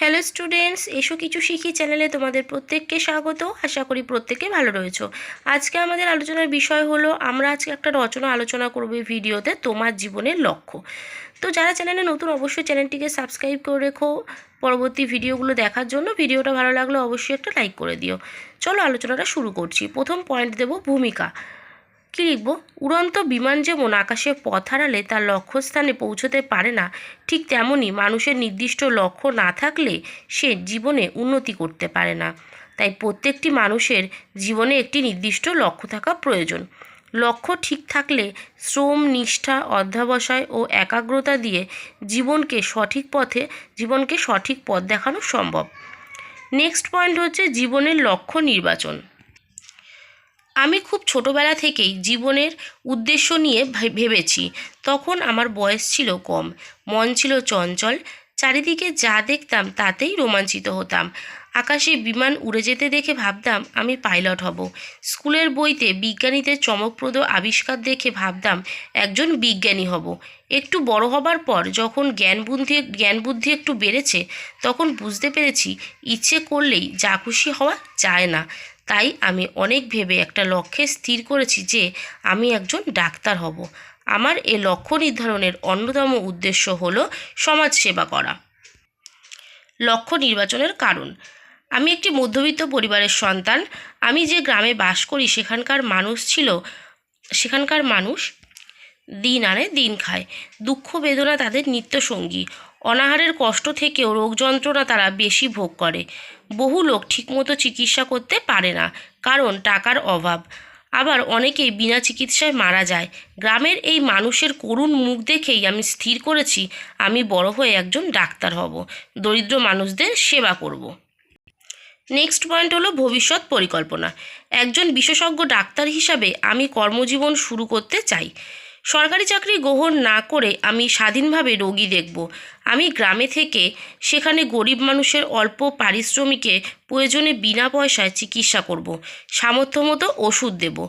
Hello students, এসো কিছু শিখি চ্যানেলে তোমাদের প্রত্যেককে স্বাগত। আশা করি প্রত্যেকে ভালো রয়েছো। আজকে আমাদের আলোচনার বিষয় হলো, আমরা আজকে একটা রচনা আলোচনা করব ভিডিওতে তোমার জীবনের লক্ষ্য। তো যারা চ্যানেলে নতুন, অবশ্যই চ্যানেলটিকে সাবস্ক্রাইব করে রেখো। পরবর্তী ভিডিওগুলো দেখার জন্য ভিডিওটা ভালো লাগলে অবশ্যই একটা লাইক করে দিও। চলো আলোচনাটা শুরু করছি। প্রথম পয়েন্ট দেব, ভূমিকা। কী লিখব, উড়ন্ত বিমান যেমন আকাশে পথ হারালে তার লক্ষ্যস্থানে পৌঁছতে পারে না, ঠিক তেমনই মানুষের নির্দিষ্ট লক্ষ্য না থাকলে সে জীবনে উন্নতি করতে পারে না। তাই প্রত্যেকটি মানুষের জীবনে একটি নির্দিষ্ট লক্ষ্য থাকা প্রয়োজন। লক্ষ্য ঠিক থাকলে শ্রম, নিষ্ঠা, অধ্যাবসায় ও একাগ্রতা দিয়ে জীবনকে সঠিক পথে, জীবনকে সঠিক পথ দেখানো সম্ভব। নেক্সট পয়েন্ট হচ্ছে জীবনের লক্ষ্য নির্বাচন। আমি খুব ছোটোবেলা থেকেই জীবনের উদ্দেশ্য নিয়ে ভেবেছি। তখন আমার বয়স ছিল কম। মন ছিল চঞ্চল। চারিদিকে যা দেখতাম তাতেই রোমাঞ্চিত হতাম। আকাশে বিমান উড়ে যেতে দেখে ভাবতাম, আমি পাইলট হব। স্কুলের বইতে বিজ্ঞানীদের চমকপ্রদ আবিষ্কার দেখে ভাবতাম, একজন বিজ্ঞানী হব। একটু বড় হবার পর যখন জ্ঞান বুদ্ধি জ্ঞান বুদ্ধি একটু বেড়েছে, তখন বুঝতে পেরেছি, ইচ্ছে করলেই যা খুশি হওয়া যায় না। তাই আমি অনেক ভেবে একটা লক্ষ্যে স্থির করেছি যে, আমি একজন ডাক্তার হব। আমার এ লক্ষ্য নির্ধারণের অন্যতম উদ্দেশ্য হলো সমাজসেবা করা। লক্ষ্য নির্বাচনের কারণ। আমি একটি মধ্যবিত্ত পরিবারের সন্তান। আমি যে গ্রামে বাস করি, সেখানকার মানুষ ছিল, সেখানকার মানুষ দিন আনে, দিন খায়। দুঃখ, বেদনা তাদের নিত্যসঙ্গী। অনাহারের কষ্ট থেকেও রোগ যন্ত্রণা তারা বেশি ভোগ করে। বহু লোক ঠিকমতো চিকিৎসা করতে পারে না, কারণ টাকার অভাব। আবার অনেকেই বিনা চিকিৎসায় মারা যায়। গ্রামের এই মানুষের করুণ মুখ দেখেই আমি স্থির করেছি, আমি বড় হয়ে একজন ডাক্তার হব। দরিদ্র মানুষদের সেবা করব। নেক্সট পয়েন্ট হলো ভবিষ্যৎ পরিকল্পনা। একজন বিশেষজ্ঞ ডাক্তার হিসাবে আমি কর্মজীবন শুরু করতে চাই। সরকারি চাকরি গ্রহণ না করে আমি স্বাধীনভাবে রোগী দেখব। আমি গ্রামে থেকে সেখানে গরিব মানুষের অল্প পারিশ্রমিকে প্রয়োজনে বিনা পয়সায় চিকিৎসা করব। সামর্থ্য মতো ওষুধ দেব।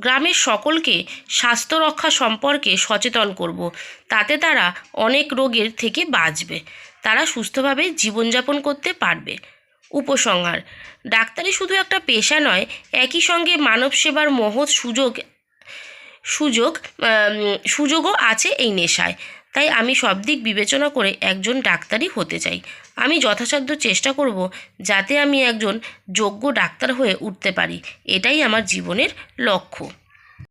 গ্রামের সকলকে স্বাস্থ্য রক্ষা সম্পর্কে সচেতন করব। তাতে তারা অনেক রোগের থেকে বাঁচবে। তারা সুস্থভাবে জীবনযাপন করতে পারবে। উপসংহার, ডাক্তারি শুধু একটা পেশা নয়, একই সঙ্গে মানব সেবার মহৎ সুযোগ সুযোগ সুযোগও আছে এই নেশায়। তাই আমি সব দিক বিবেচনা করে একজন ডাক্তারই হতে চাই। আমি যথাসাধ্য চেষ্টা করব যাতে আমি একজন যোগ্য ডাক্তার হয়ে উঠতে পারি। এটাই আমার জীবনের লক্ষ্য।